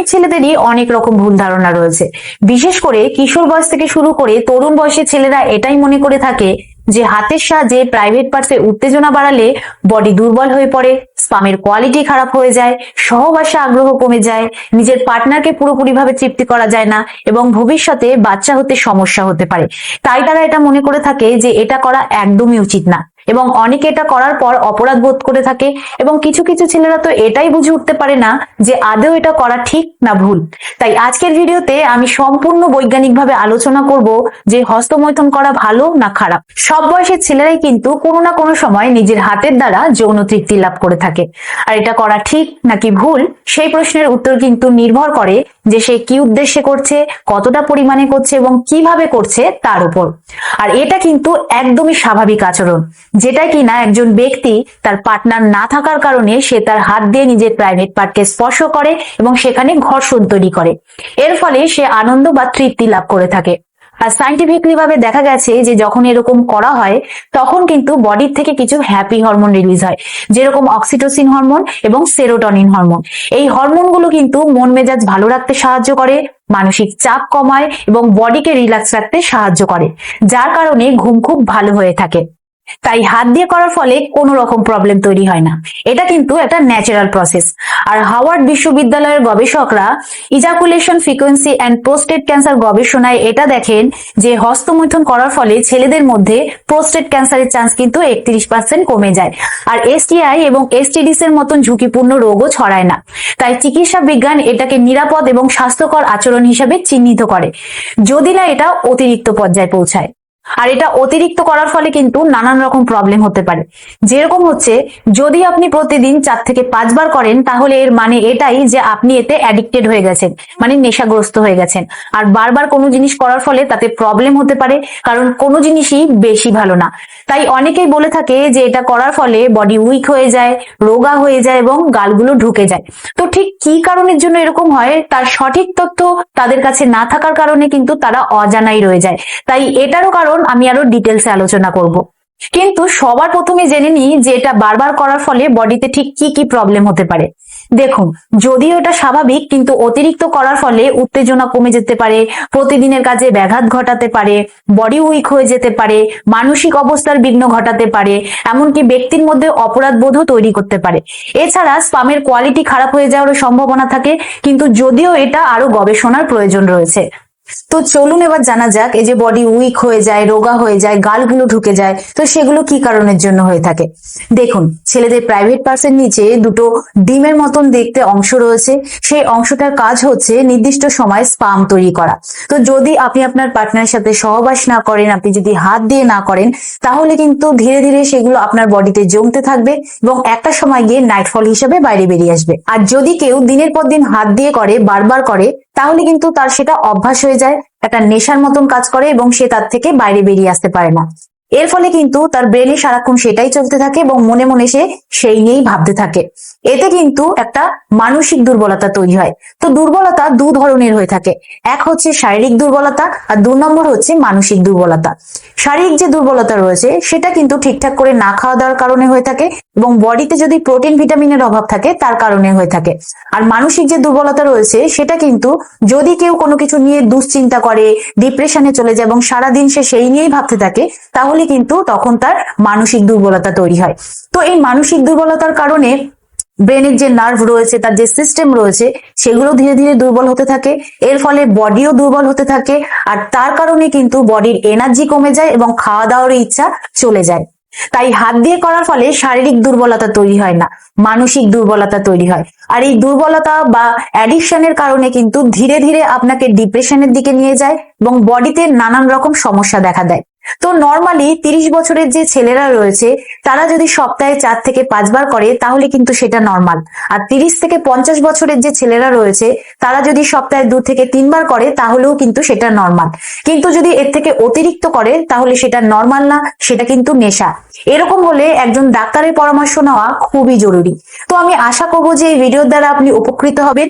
অনেক ছেলেদেরই অনেক রকম ভুল ধারণা রয়েছে। বিশেষ করে কিশোর বয়স থেকে শুরু করে তরুণ বয়সের ছেলেরা এটাই মনে করে থাকে যে হাতের সাহায্যে প্রাইভেট পার্টসে উত্তেজনা বাড়ালে বডি দুর্বল হয়ে পড়ে স্পামের কোয়ালিটি খারাপ হয়ে যায়, সহবাসে আগ্রহ কমে যায়, নিজের পার্টনারকে পুরোপুরিভাবে তৃপ্তি করা যায় না এবং ভবিষ্যতে বাচ্চা হতে সমস্যা হতে পারে। তাই তারা এটা মনে করে থাকে যে এটা করা একদমই উচিত না। এবং অনেকে এটা করার পর অপরাধ বোধ করে থাকে এবং কিছু কিছু ছেলেরা তো এটাই বুঝে উঠতে পারে না যে আদৌ এটা করা ঠিক না ভুল। তাই আজকের ভিডিওতে আমি সম্পূর্ণ বৈজ্ঞানিকভাবে আলোচনা করব যে হস্তমৈথুন করা ভালো না খারাপ। সব বয়সের ছেলেরাই কিন্তু কোনো না কোনো সময় নিজের হাতের দ্বারা যৌন তৃপ্তি লাভ করে থাকে। আর এটা করা ঠিক নাকি ভুল? সেই প্রশ্নের উত্তর কিন্তু নির্ভর করে যে সে কি উদ্দেশ্যে করছে, কতটা পরিমাণে করছে এবং কীভাবে করছে তার উপর। আর এটা কিন্তু একদমই স্বাভাবিক আচরণ। যেটা কিনা একজন ব্যক্তি তার পার্টনার না থাকার কারণে সে তার হাত দিয়ে নিজের প্রাইভেট পার্টকে স্পর্শ করে এবং সেখানে ঘর্ষণ তৈরি করে। এর ফলে সে আনন্দ বা তৃপ্তি লাভ করে থাকে। সাইন্টিফিকলি ভাবে দেখা গেছে যে যখন এরকম করা হয়, তখন কিন্তু বডির থেকে কিছু হ্যাপি হরমোন রিলিজ হয়, যেরকম অক্সিটোসিন হরমোন এবং সেরোটনিন হরমোন এই হরমোনগুলো কিন্তু মন মেজাজ ভালো রাখতে সাহায্য করে, মানসিক চাপ কমায় এবং বডিকে রিল্যাক্স রাখতে সাহায্য করে, যার কারণে ঘুম খুব ভালো হয়ে থাকে। তাই হাত দিয়ে করার ফলে কোনো রকম প্রবলেম তৈরি হয় না। এটা কিন্তু একটা ন্যাচারাল প্রসেস আর হাওয়ার্ড বিশ্ববিদ্যালয়ের গবেষকরা ejaculation frequency and prostate cancer গবেষণায় এটা দেখেন যে হস্তমৈথুন করার ফলে ছেলেদের মধ্যে প্রোস্টেট ক্যান্সারের চান্স কিন্তু একত্রিশ পার্সেন্ট কমে যায়। আর এসটিআই এবং এসটিডিস এর মতন ঝুঁকিপূর্ণ রোগও ছড়ায় না। তাই চিকিৎসা বিজ্ঞান এটাকে নিরাপদ এবং স্বাস্থ্যকর আচরণ হিসাবে চিহ্নিত করে। যদি না এটা অতিরিক্ত পর্যায়ে পৌঁছায়। আর এটা অতিরিক্ত করার ফলে কিন্তু নানান রকম প্রবলেম হতে পারে। যেরকম হচ্ছে, যদি আপনি প্রতিদিন চার থেকে পাঁচবার করেন, তাহলে এর মানে এটাই যে আপনি এতে অ্যাডিক্টেড হয়ে গেছেন মানে নেশাগ্রস্ত হয়ে গেছেন। আর বারবার কোনো জিনিস করার ফলে তাতে প্রবলেম হতে পারে, কারণ কোনো জিনিসই বেশি ভালো না। তাই অনেকেই বলে থাকে যে এটা করার ফলে বডি উইক হয়ে যায়, রোগা হয়ে যায় এবং গালগুলো ঢুকে যায়। তো ঠিক কি কারণের জন্য এরকম হয়? তার সঠিক তথ্য তাদের কাছে না থাকার কারণে কিন্তু তারা অজানাই রয়ে যায়। তাই এটারও কারণ আমি আরও ডিটেলসে আলোচনা করব। কিন্তু সবার প্রথমে জেনে নিই যে এটা বারবার করার ফলে বডিতে ঠিক কি কি প্রবলেম হতে পারে। দেখুন, যদিও এটা স্বাভাবিক, কিন্তু অতিরিক্ত করার ফলে উত্তেজনা কমে যেতে পারে, প্রতিদিনের কাজে ব্যাঘাত ঘটাতে পারে বডি উইক হয়ে যেতে পারে, মানসিক অবস্থার বিঘ্ন ঘটাতে পারে, এমনকি ব্যক্তির মধ্যে অপরাধ বোধও তৈরি করতে পারে। এছাড়া স্পামের কোয়ালিটি খারাপ হয়ে যাওয়ারও সম্ভাবনা থাকে, কিন্তু যদিও এটা আরও গবেষণার প্রয়োজন রয়েছে। তো চলুন এবার জানা যাক, এই যে বডি উইক হয়ে যায়, রোগা হয়ে যায়, গালগুলো ঢুকে যায়, তো সেগুলো কি কারণের জন্য হয়ে থাকে? দেখুন, ছেলেদের প্রাইভেট পার্সের নিচে দুটো ডিমের মতন দেখতে অংশ রয়েছে। সেই অংশটার কাজ হচ্ছে নির্দিষ্ট সময় স্পাম তৈরি করা। তো যদি আপনি আপনার পার্টনারের সাথে সহবাস না করেন, আপনি যদি হাত দিয়ে না করেন, তাহলে কিন্তু ধীরে ধীরে সেগুলো আপনার বডিতে জমতে থাকবে এবং একটা সময় গিয়ে নাইটফল হিসেবে বাইরে বেরিয়ে আসবে। আর যদি কেউ দিনের পর দিন হাত দিয়ে করে, বারবার করে তাহলে কিন্তু তার সেটা অভ্যাস হয়ে যায়, একটা নেশার মতন কাজ করে এবং সে তার থেকে বাইরে বেরিয়ে আসতে পারে না। এর ফলে কিন্তু তার ব্রেনে সারাক্ষণ সেটাই চলতে থাকে এবং মনে মনে সে সেই নিয়েই ভাবতে থাকে। এতে কিন্তু একটা মানসিক দুর্বলতা তৈরি হয়। তো দুর্বলতা দু ধরনের হয়ে থাকে। এক হচ্ছে শারীরিক দুর্বলতা আর দু নম্বর হচ্ছে মানসিক দুর্বলতা। শারীরিক যে দুর্বলতা রয়েছে, সেটা কিন্তু ঠিকঠাক করে না খাওয়া দাওয়ার কারণে হয়ে থাকে এবং বডিতে যদি প্রোটিন ভিটামিনের অভাব থাকে, তার কারণে হয়ে থাকে। আর মানসিক যে দুর্বলতা রয়েছে, সেটা কিন্তু যদি কেউ কোনো কিছু নিয়ে দুশ্চিন্তা করে ডিপ্রেশনে চলে যায় এবং সারাদিন সে সেই নিয়েই ভাবতে থাকে তাহলে কিন্তু তখন তার মানসিক দুর্বলতা তৈরি হয়। তো এই মানসিক দুর্বলতার কারণে ব্রেনের যে নার্ভ রয়েছে, তার যে সিস্টেম রয়েছে, সেগুলো ধীরে ধীরে দুর্বল হতে থাকে। এর ফলে বডিও দুর্বল হতে থাকে আর তার কারণে কিন্তু বডির এনার্জি কমে যায় এবং খাওয়া দাওয়ার ইচ্ছা চলে যায়। তাই হাত দিয়ে করার ফলে শারীরিক দুর্বলতা তৈরি হয় না, মানসিক দুর্বলতা তৈরি হয়। আর এই দুর্বলতা বা অ্যাডিকশনের কারণে কিন্তু ধীরে ধীরে আপনাকে ডিপ্রেশনের দিকে নিয়ে যায় এবং বডিতে নানান রকম সমস্যা দেখা দেয়। তো নর্মালি তিরিশ বছরের যে ছেলেরা রয়েছে, তারা যদি সপ্তাহে চার থেকে পাঁচবার করে, তাহলে কিন্তু সেটা নর্মাল আর তিরিশ থেকে পঞ্চাশ বছরের যে ছেলেরা রয়েছে, তারা যদি সপ্তাহে দু থেকে তিনবার করে, তাহলেও কিন্তু সেটা নর্মাল কিন্তু যদি এর থেকে অতিরিক্ত করে, তাহলে সেটা নর্মাল না, সেটা কিন্তু নেশা। এরকম হলে একজন ডাক্তারের পরামর্শ নেওয়া খুবই জরুরি। তো আমি আশা করব যে এই ভিডিওর দ্বারা আপনি উপকৃত হবেন।